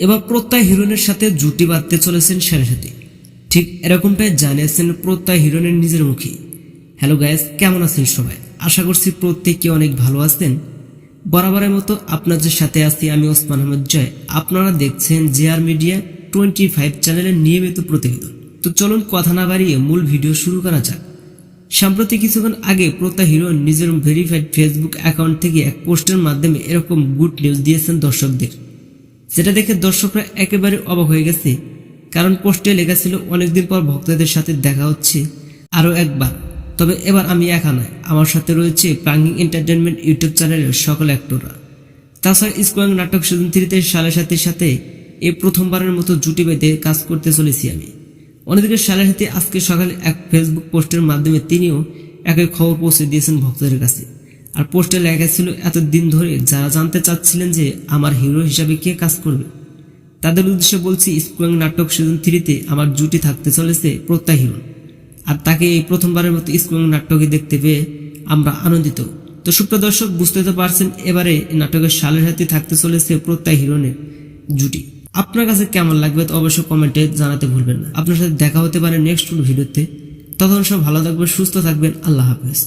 এবার প্রত্যয় হিরণের সাথে জুটি বাঁধতে চলেছেন সাথী ঠিক এরকমটাই জানিয়েছেন প্রত্যয় হিরণের নিজের মুখে। হ্যালো গায়েস কেমন আছেন সবাই? আশা করছি প্রত্যেকে অনেক ভালো আছেন। বরাবরের মতো আপনাদের সাথে আছি আমি ওসমান আহমদ জয়। আপনারা দেখছেন জেআর মিডিয়া টোয়েন্টি ফাইভ চ্যানেলের নিয়মিত প্রতিবেদন। তো চলুন কথা না বাড়িয়ে মূল ভিডিও শুরু করা যাক। সাম্প্রতিক কিছুক্ষণ আগে প্রত্যয় হিরো নিজের ভেরিফাইড ফেসবুক অ্যাকাউন্ট থেকে এক পোস্টের মাধ্যমে এরকম গুড নিউজ দিয়েছেন দর্শকদের। যেটা দেখে দর্শকরা একেবারে অবাক হয়ে গেছে, কারণ পোস্টে লেখা ছিল, অনেকদিন পর ভক্তদের সাথে দেখা হচ্ছে আরও একবার। তবে এবার আমি একা নয়, আমার সাথে রয়েছে প্রাঙ্গিং এন্টারটেনমেন্ট ইউটিউব চ্যানেলের সকল অ্যাক্টররা। তাছাড়া স্কোয়াং নাটক সিজন থ্রিতে সালের সাথে সাথে এই প্রথমবারের মতো জুটি বেঁধে কাজ করতে চলেছি আমি। অন্যদিকে সালের সাথে আজকে সকালে এক ফেসবুক পোস্টের মাধ্যমে তিনিও একই খবর পৌঁছে দিয়েছেন ভক্তদের কাছে। আর পোস্টে লেখা ছিল, এতদিন ধরে যারা জানতে চাচ্ছিলেন যে আমার হিরো হিসাবে কে কাজ করবে, তাদের উদ্দেশ্যে বলছি, স্কুয়াং নাটক সিজন থ্রিতে আমার জুটি থাকতে চলেছে প্রত্যয় হিরো আর তাকে এই প্রথমবারের মতো স্কুয়াং নাটকে দেখতে পেয়ে আমরা আনন্দিত। তো সুপ্রিয় দর্শক, বুঝতে তো পারছেন, এবারে নাটকের সালের সাথে থাকতে চলেছে প্রত্যয় হিরোনের জুটি। আপনার কাছে কেমন লাগবে তো অবশ্যই কমেন্টে জানাতে ভুলবেন না। আপনার সাথে দেখা হতে পারে নেক্সট ভিডিওতে। তখন সব ভালো থাকবেন, সুস্থ থাকবেন, আল্লাহ হাফেজ।